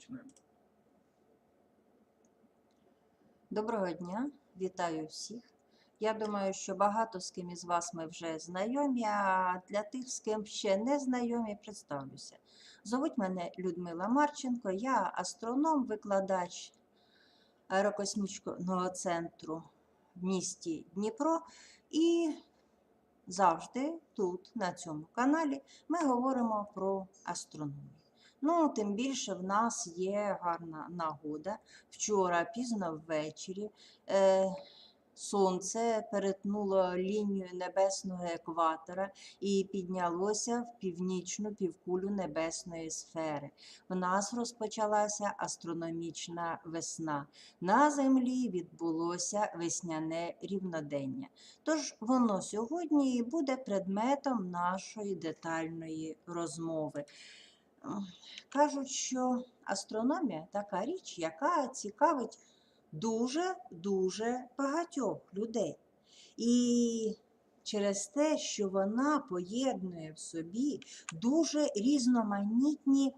Починаємо. Доброго дня, вітаю всіх. Я думаю, що багато з ким із вас ми вже знайомі, а для тих, з ким ще не знайомі, представлюся. Зовуть мене Людмила Марченко, я астроном, викладач аерокосмічного центру в місті Дніпро. І завжди тут, на цьому каналі, ми говоримо про астрономію. Ну, тим більше в нас є гарна нагода. Вчора пізно ввечері е, сонце перетнуло лінію небесного екватора і піднялося в північну півкулю небесної сфери. В нас розпочалася астрономічна весна. На землі відбулося весняне рівнодення. Тож воно сьогодні і буде предметом нашої детальної розмови. Кажуть, що астрономія така річ, яка цікавить дуже-дуже багатьох людей. І через те, що вона поєднує в собі дуже різноманітні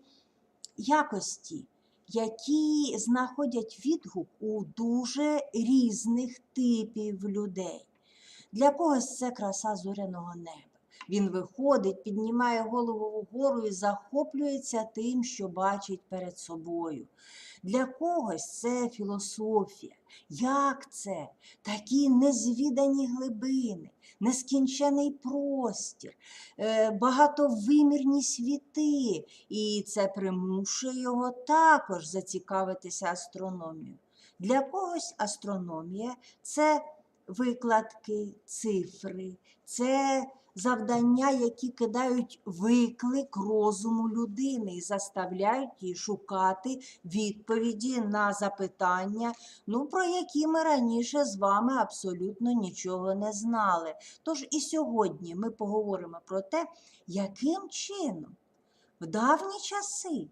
якості, які знаходять відгук у дуже різних типів людей. Для когось це краса зоряного неба. Він виходить, піднімає голову вгору і захоплюється тим, що бачить перед собою. Для когось це філософія. Як це? Такі незвідані глибини, нескінчений простір, е, багатовимірні світи. І це примушує його також зацікавитися астрономією. Для когось астрономія це викладки, цифри, це завдання, які кидають виклик розуму людини і заставляють її шукати відповіді на запитання, ну, про які ми раніше з вами абсолютно нічого не знали. Тож і сьогодні ми поговоримо про те, яким чином в давні часи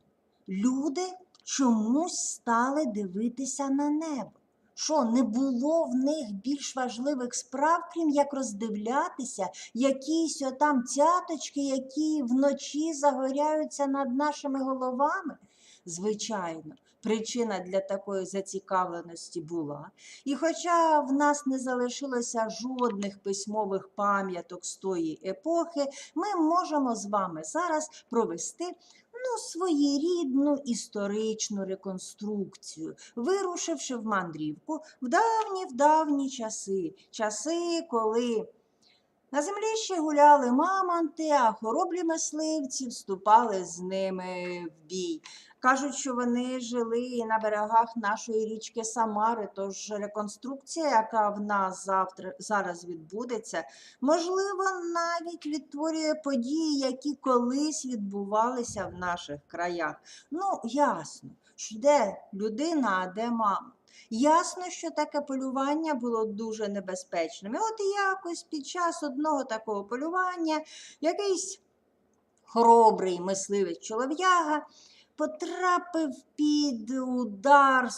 люди чомусь стали дивитися на небо. Що не було в них більш важливих справ, крім як роздивлятися якісь отам цяточки, які вночі загоряються над нашими головами? Звичайно, причина для такої зацікавленості була. І хоча в нас не залишилося жодних письмових пам'яток з тої епохи, ми можемо з вами зараз провести ну, своєрідну історичну реконструкцію, вирушивши в мандрівку в давні в давні часи, часи, коли на землі ще гуляли мамонти, а хороблі мисливці вступали з ними в бій. Кажуть, що вони жили на берегах нашої річки Самари, тож реконструкція, яка в нас завтра зараз відбудеться, можливо, навіть відтворює події, які колись відбувалися в наших краях. Ну, ясно, що де людина, а де мама. Ясно, що таке полювання було дуже небезпечним. І от якось під час одного такого полювання якийсь хоробрий мисливець чолов'яга потрапив під удар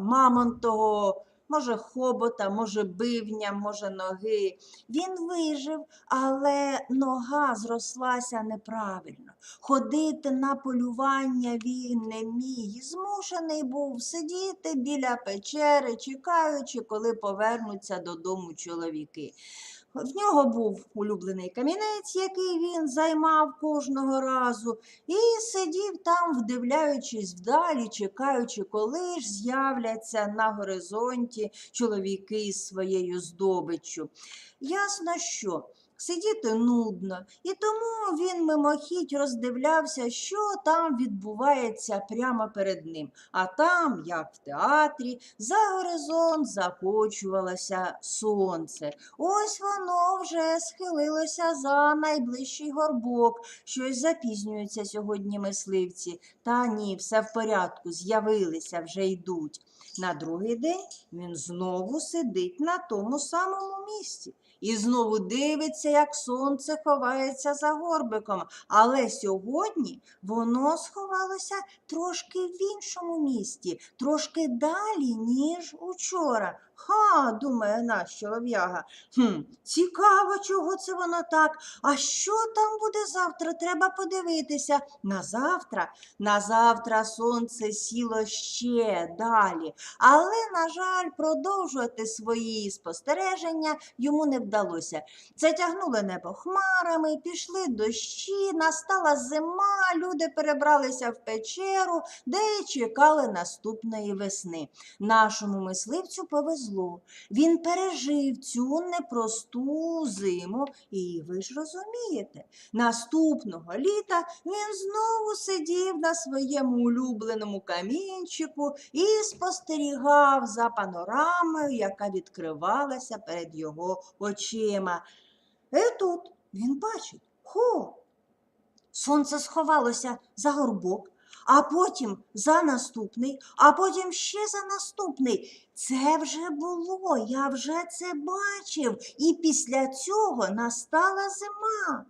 мамонтого, може, хобота, може, бивня, може, ноги. Він вижив, але нога зрослася неправильно. Ходити на полювання він не міг змушений був сидіти біля печери, чекаючи, коли повернуться додому чоловіки. В нього був улюблений камінець, який він займав кожного разу, і сидів там, вдивляючись вдалі, чекаючи, коли ж з'являться на горизонті чоловіки з своєю здобиччю. Ясно, що сидіти нудно, і тому він мимохідь роздивлявся, що там відбувається прямо перед ним. А там, як в театрі, за горизонт закочувалося сонце. Ось воно вже схилилося за найближчий горбок. Щось запізнюються сьогодні мисливці. Та ні, все в порядку, з'явилися, вже йдуть. На другий день він знову сидить на тому самому місці. І знову дивиться, як сонце ховається за горбиком. Але сьогодні воно сховалося трошки в іншому місті, трошки далі, ніж учора. Ха, думає наш чолов'яга. Хм, цікаво, чого це воно так. А що там буде завтра? Треба подивитися. На завтра, на завтра сонце сіло ще далі. Але, на жаль, продовжувати свої спостереження йому не вдалося. Затягнуло небо хмарами, пішли дощі, настала зима, люди перебралися в печеру, де чекали наступної весни. Нашому мисливцю повезло. Він пережив цю непросту зиму, і ви ж розумієте, наступного літа він знову сидів на своєму улюбленому камінчику і спостерігав за панорамою, яка відкривалася перед його очима. І тут він бачить, хо, сонце сховалося за горбок, а потім за наступний, а потім ще за наступний. Це вже було, я вже це бачив. І після цього настала зима.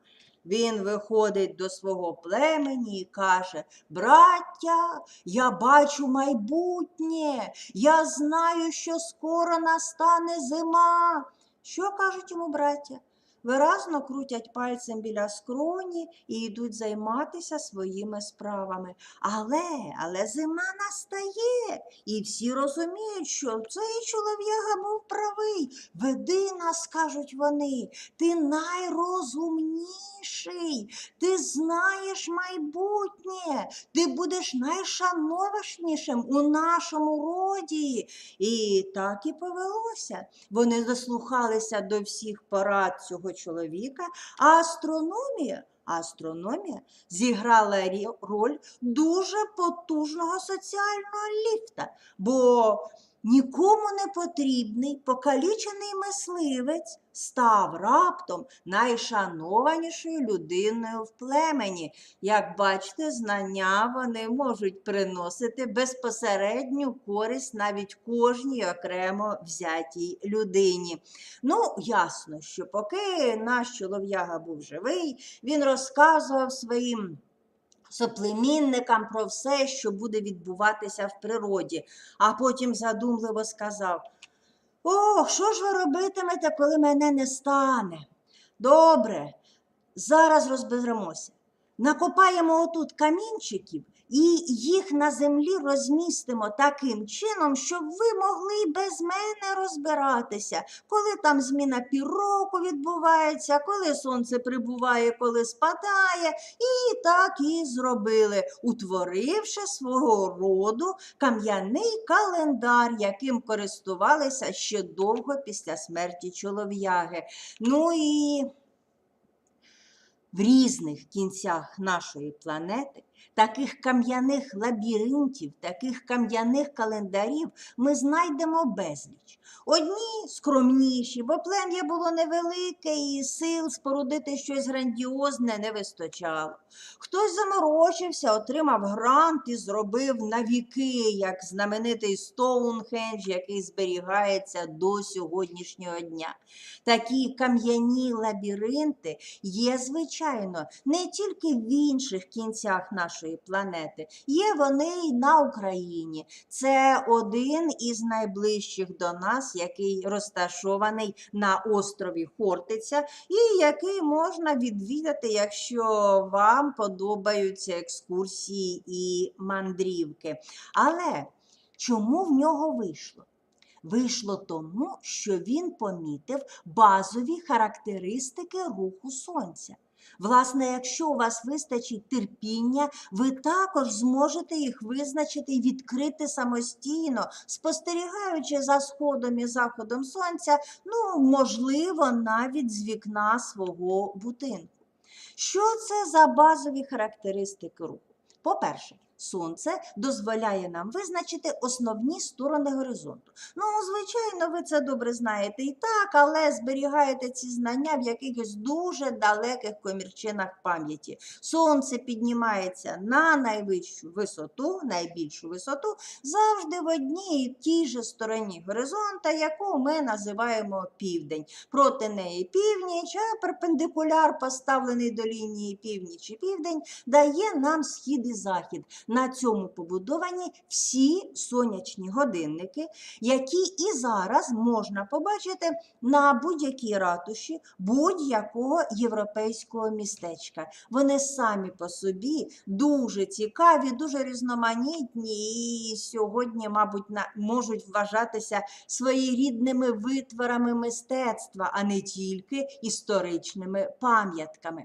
Він виходить до свого племені і каже: Браття, я бачу майбутнє, я знаю, що скоро настане зима. Що кажуть йому браття? Виразно крутять пальцем біля скроні і йдуть займатися своїми справами. Але, але зима настає, і всі розуміють, що цей чолов'яга був правий. Веди нас, кажуть вони, ти найрозумніший, ти знаєш майбутнє, ти будеш найшановашнішим у нашому роді. І так і повелося. Вони дослухалися до всіх порад цього чоловіка, а астрономія. Астрономія зіграла роль дуже потужного соціального ліфта, бо нікому не потрібний покалічений мисливець став раптом найшанованішою людиною в племені. Як бачите, знання вони можуть приносити безпосередню користь навіть кожній окремо взятій людині. Ну, ясно, що поки наш чолов'яга був живий, він розказував своїм соплемінникам про все, що буде відбуватися в природі, а потім задумливо сказав: Ох, що ж ви робитимете, коли мене не стане? Добре, зараз розберемося. Накопаємо отут камінчиків і їх на землі розмістимо таким чином, щоб ви могли без мене розбиратися, коли там зміна півроку відбувається, коли сонце прибуває, коли спадає. І так і зробили, утворивши свого роду кам'яний календар, яким користувалися ще довго після смерті чолов'яги. Ну і в різних кінцях нашої планети, таких кам'яних лабіринтів, таких кам'яних календарів ми знайдемо безліч. Одні скромніші, бо плем'я було невелике і сил спорудити щось грандіозне не вистачало. Хтось заморочився, отримав грант і зробив навіки, як знаменитий Стоунхендж, який зберігається до сьогоднішнього дня. Такі кам'яні лабіринти є, звичайно, не тільки в інших кінцях нашої планети, є вони і на Україні. Це один із найближчих до нас, який розташований на острові Хортиця, і який можна відвідати, якщо вам подобаються екскурсії і мандрівки. Але чому в нього вийшло? Вийшло тому, що він помітив базові характеристики руху сонця. Власне, якщо у вас вистачить терпіння, ви також зможете їх визначити і відкрити самостійно, спостерігаючи за сходом і заходом сонця, ну, можливо, навіть з вікна свого будинку. Що це за базові характеристики руху? По-перше, сонце дозволяє нам визначити основні сторони горизонту. Ну, звичайно, ви це добре знаєте і так, але зберігаєте ці знання в якихось дуже далеких комірчинах пам'яті. Сонце піднімається на найвищу висоту, найбільшу висоту, завжди в одній і тій же стороні горизонта, яку ми називаємо південь. Проти неї північ, а перпендикуляр, поставлений до лінії північ і південь, дає нам схід і захід. На цьому побудовані всі сонячні годинники, які і зараз можна побачити на будь-якій ратуші будь-якого європейського містечка. Вони самі по собі дуже цікаві, дуже різноманітні і сьогодні, мабуть, можуть вважатися своєрідними витворами мистецтва, а не тільки історичними пам'ятками.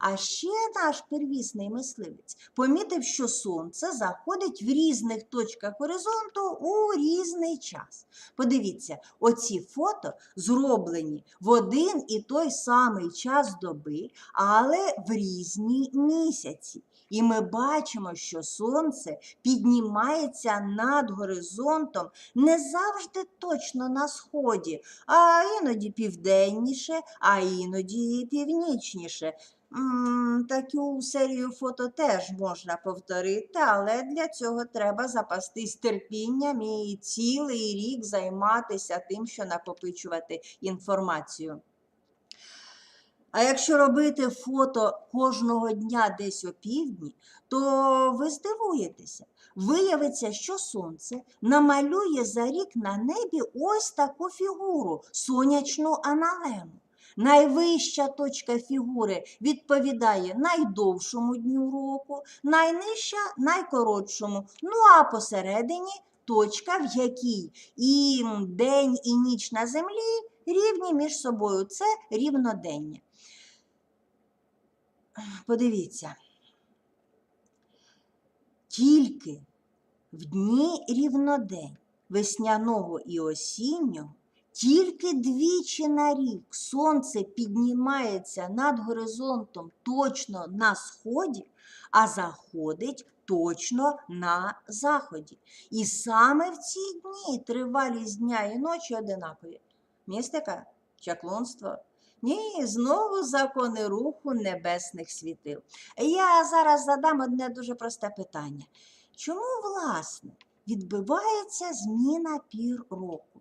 А ще наш первісний мисливець помітив, що сонце заходить в різних точках горизонту у різний час. Подивіться, оці фото зроблені в один і той самий час доби, але в різні місяці. І ми бачимо, що сонце піднімається над горизонтом не завжди точно на сході, а іноді південніше, а іноді північніше. Таку серію фото теж можна повторити, але для цього треба запастись терпінням і цілий рік займатися тим, що накопичувати інформацію. А якщо робити фото кожного дня десь опівдні, то ви здивуєтеся. Виявиться, що сонце намалює за рік на небі ось таку фігуру сонячну аналему. Найвища точка фігури відповідає найдовшому дню року, найнижча найкоротшому. Ну а посередині точка, в якій і день, і ніч на землі рівні між собою. Це рівнодення. Подивіться, тільки в дні рівнодень весняного і осіннього, тільки двічі на рік сонце піднімається над горизонтом точно на сході, а заходить точно на заході. І саме в ці дні тривалість дня і ночі одинакові. Містика, чаклунство. Ні, знову закони руху небесних світил. Я зараз задам одне дуже просте питання. Чому, власне, відбувається зміна пір року?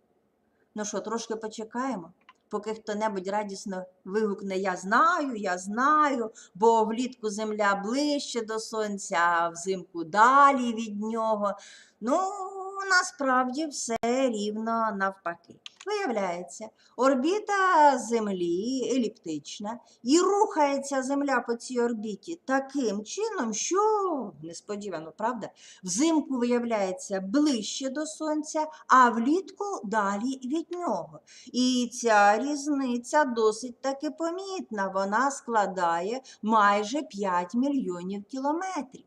Ну що, трошки почекаємо, поки хто-небудь радісно вигукне Я знаю, я знаю, бо влітку земля ближче до сонця, а взимку далі від нього. Ну, насправді все рівно навпаки. Виявляється, орбіта Землі еліптична, і рухається Земля по цій орбіті таким чином, що несподівано, правда, взимку виявляється ближче до Сонця, а влітку далі від нього. І ця різниця досить таки помітна. Вона складає майже 5 мільйонів кілометрів.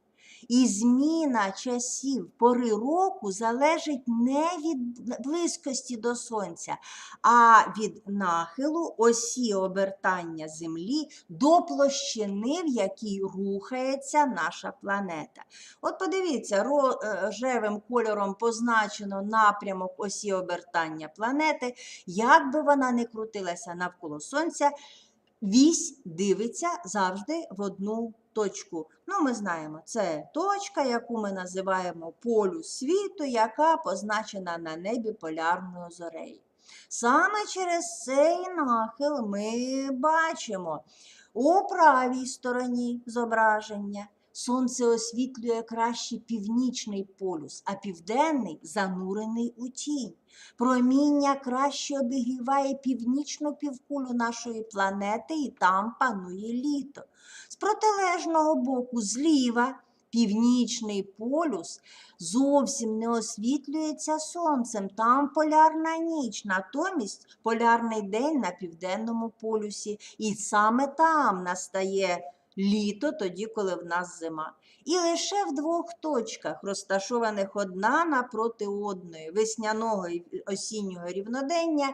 І зміна часів пори року залежить не від близькості до сонця, а від нахилу осі обертання Землі до площини, в якій рухається наша планета. От подивіться, рожевим кольором позначено напрямок осі обертання планети. Як би вона не крутилася навколо сонця, вісь дивиться завжди в одну точку. Ну, ми знаємо, це точка, яку ми називаємо полюс світу, яка позначена на небі полярною зорею. Саме через цей нахил ми бачимо у правій стороні зображення. Сонце освітлює краще північний полюс, а південний занурений у тінь. Проміння краще обігріває північну півкулю нашої планети, і там панує літо. З протилежного боку, зліва, північний полюс зовсім не освітлюється сонцем. Там полярна ніч, натомість полярний день на південному полюсі. І саме там настає літо, тоді, коли в нас зима. І лише в двох точках, розташованих одна напроти одної, весняного і осіннього рівнодення,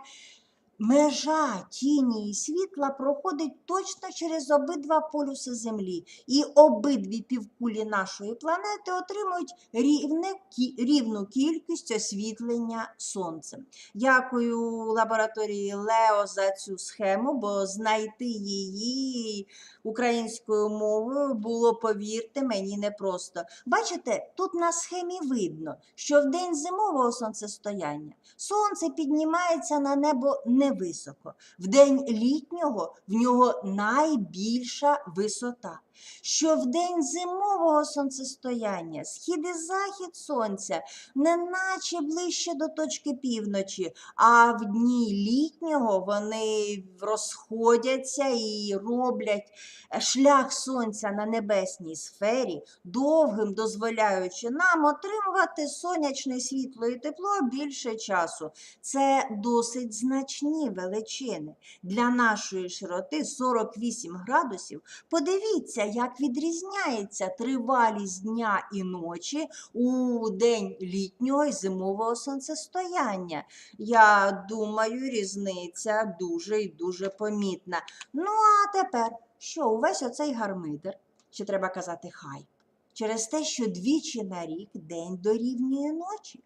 межа тіні і світла проходить точно через обидва полюси Землі, і обидві півкулі нашої планети отримують рівне, рівну кількість освітлення сонцем. Дякую лабораторії Лео за цю схему, бо знайти її українською мовою було, повірте, мені непросто. Бачите, тут на схемі видно, що в день зимового сонцестояння сонце піднімається на небо невисоко. В день літнього в нього найбільша висота. Що в день зимового сонцестояння схід і захід сонця не наче ближче до точки півночі, а в дні літнього вони розходяться і роблять е, шлях сонця на небесній сфері, довгим дозволяючи нам отримувати сонячне світло і тепло більше часу. Це досить значні величини. Для нашої широти 48 градусів. Подивіться, як відрізняється тривалість дня і ночі у день літнього і зимового сонцестояння. Я думаю, різниця дуже і дуже помітна. Ну, а тепер, що увесь оцей гармидер, чи треба казати хайп, через те, що двічі на рік день дорівнює ночі?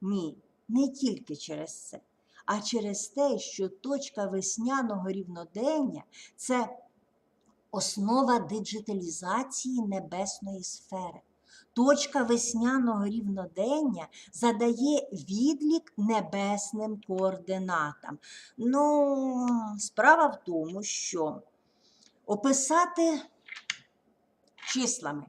Ні, не тільки через це, а через те, що точка весняного рівнодення це основа диджиталізації небесної сфери. Точка весняного рівнодення задає відлік небесним координатам. Ну, справа в тому, що описати числами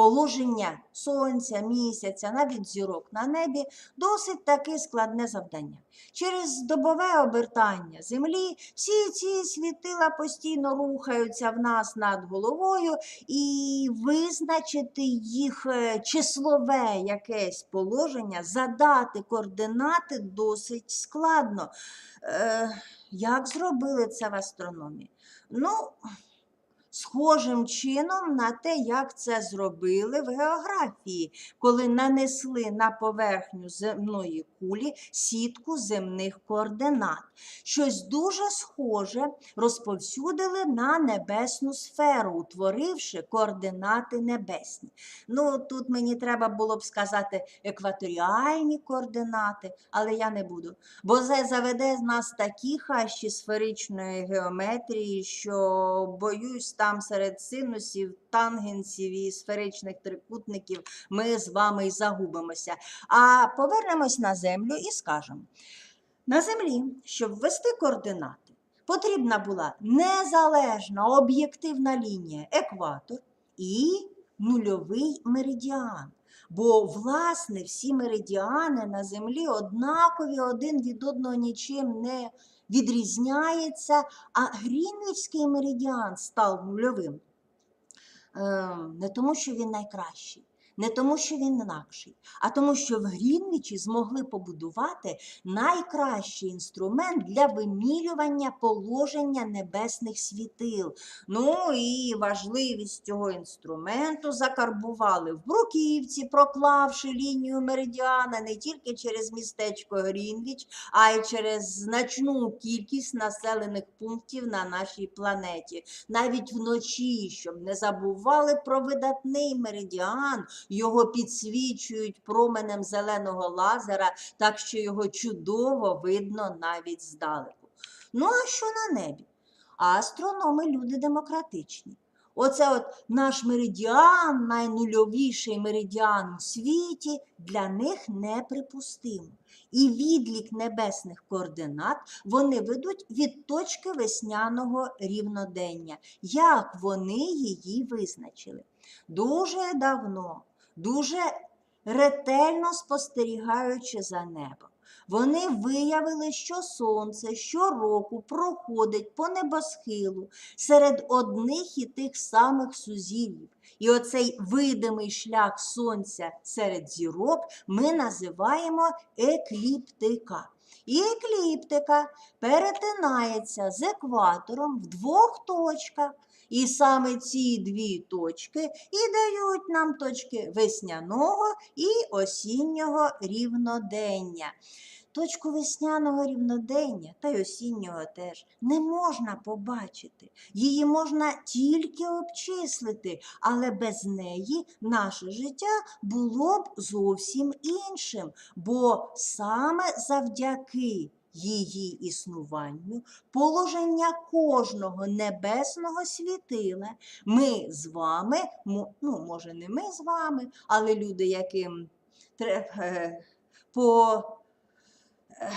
положення сонця, місяця, навіть зірок на небі досить таки складне завдання. Через добове обертання землі всі ці світила постійно рухаються в нас над головою, і визначити їх е, числове якесь положення, задати координати досить складно. Е, як зробили це в астрономії? Ну, схожим чином на те, як це зробили в географії, коли нанесли на поверхню земної кулі сітку земних координат. Щось дуже схоже розповсюдили на небесну сферу, утворивши координати небесні. Ну, тут мені треба було б сказати екваторіальні координати, але я не буду. Бо це заведе з нас такі хащі сферичної геометрії, що боюсь, там серед синусів, тангенсів і сферичних трикутників ми з вами й загубимося. А повернемось на землю і скажемо: на землі, щоб ввести координати, потрібна була незалежна об'єктивна лінія екватор і нульовий меридіан. Бо, власне, всі меридіани на землі однакові один від одного нічим не відрізняється, а Грінвічський меридіан став нульовим. Е, Не тому, що він найкращий, не тому, що він інакший, а тому, що в Грінвічі змогли побудувати найкращий інструмент для вимірювання положення небесних світил. Ну і важливість цього інструменту закарбували в Бруківці, проклавши лінію меридіана не тільки через містечко Грінвіч, а й через значну кількість населених пунктів на нашій планеті. Навіть вночі, щоб не забували про видатний меридіан, його підсвічують променем зеленого лазера, так що його чудово видно навіть здалеку. Ну, а що на небі? А астрономи люди демократичні. Оце от наш меридіан, найнульовіший меридіан у світі, для них неприпустимо. І відлік небесних координат вони ведуть від точки весняного рівнодення. Як вони її визначили? Дуже давно, дуже ретельно спостерігаючи за небом. Вони виявили, що сонце щороку проходить по небосхилу серед одних і тих самих сузір'їв. І оцей видимий шлях сонця серед зірок ми називаємо екліптика. І екліптика перетинається з екватором в двох точках. І саме ці дві точки і дають нам точки весняного і осіннього рівнодення. Точку весняного рівнодення та й осіннього теж не можна побачити. Її можна тільки обчислити, але без неї наше життя було б зовсім іншим, бо саме завдяки її існуванню, положення кожного небесного світила, ми з вами, ну, може, не ми з вами, але люди, яким треба по е,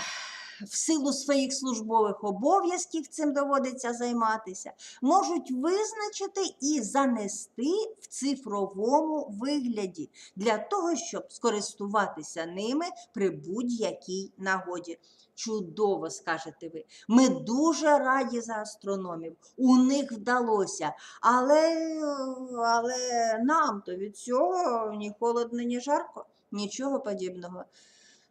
в силу своїх службових обов'язків цим доводиться займатися, можуть визначити і занести в цифровому вигляді для того, щоб скористуватися ними при будь-якій нагоді. Чудово, скажете ви. Ми дуже раді за астрономів. У них вдалося. Але, але нам то від цього ні холодно, ні жарко, нічого подібного.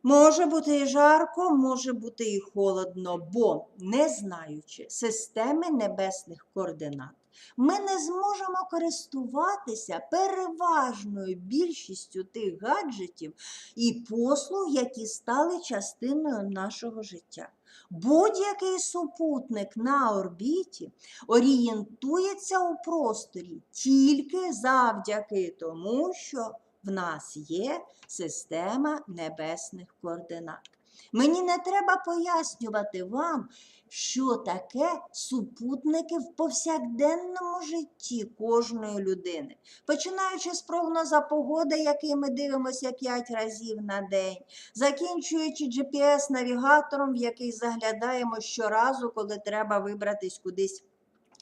Може бути і жарко, може бути і холодно, бо, не знаючи системи небесних координат, ми не зможемо користуватися переважною більшістю тих гаджетів і послуг, які стали частиною нашого життя. Будь-який супутник на орбіті орієнтується у просторі тільки завдяки тому, що в нас є система небесних координат. Мені не треба пояснювати вам, що таке супутники в повсякденному житті кожної людини, починаючи з прогноза погоди, який ми дивимося 5 разів на день, закінчуючи GPS-навігатором, в який заглядаємо щоразу, коли треба вибратись кудись.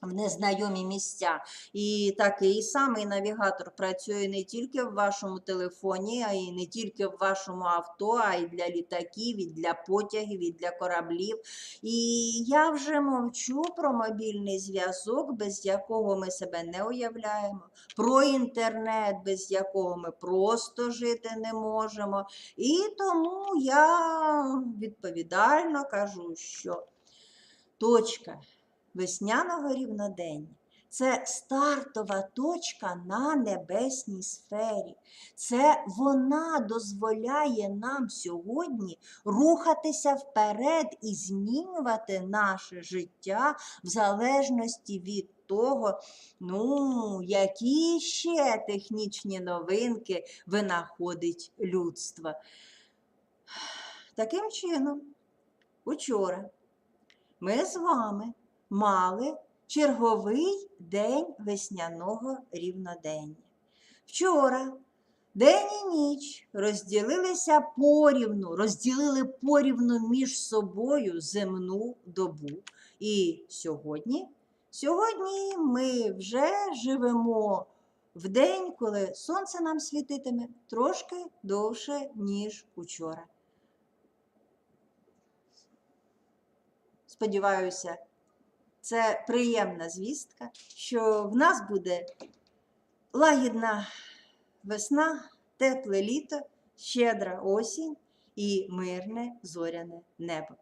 В незнайомі місця. І такий самий навігатор працює не тільки в вашому телефоні, а й не тільки в вашому авто, а й для літаків, і для потягів, і для кораблів. І я вже мовчу про мобільний зв'язок, без якого ми себе не уявляємо, про інтернет, без якого ми просто жити не можемо. І тому я відповідально кажу, що точка весняного рівнодення. Це стартова точка на небесній сфері. Це вона дозволяє нам сьогодні рухатися вперед і змінювати наше життя в залежності від того, ну, які ще технічні новинки винаходить людство. Таким чином, учора ми з вами мали черговий день весняного рівнодення. Вчора день і ніч розділилися порівну, розділили порівну між собою земну добу. І сьогодні, сьогодні ми вже живемо в день, коли сонце нам світитиме трошки довше, ніж учора. Сподіваюся, це приємна звістка, що в нас буде лагідна весна, тепле літо, щедра осінь і мирне зоряне небо.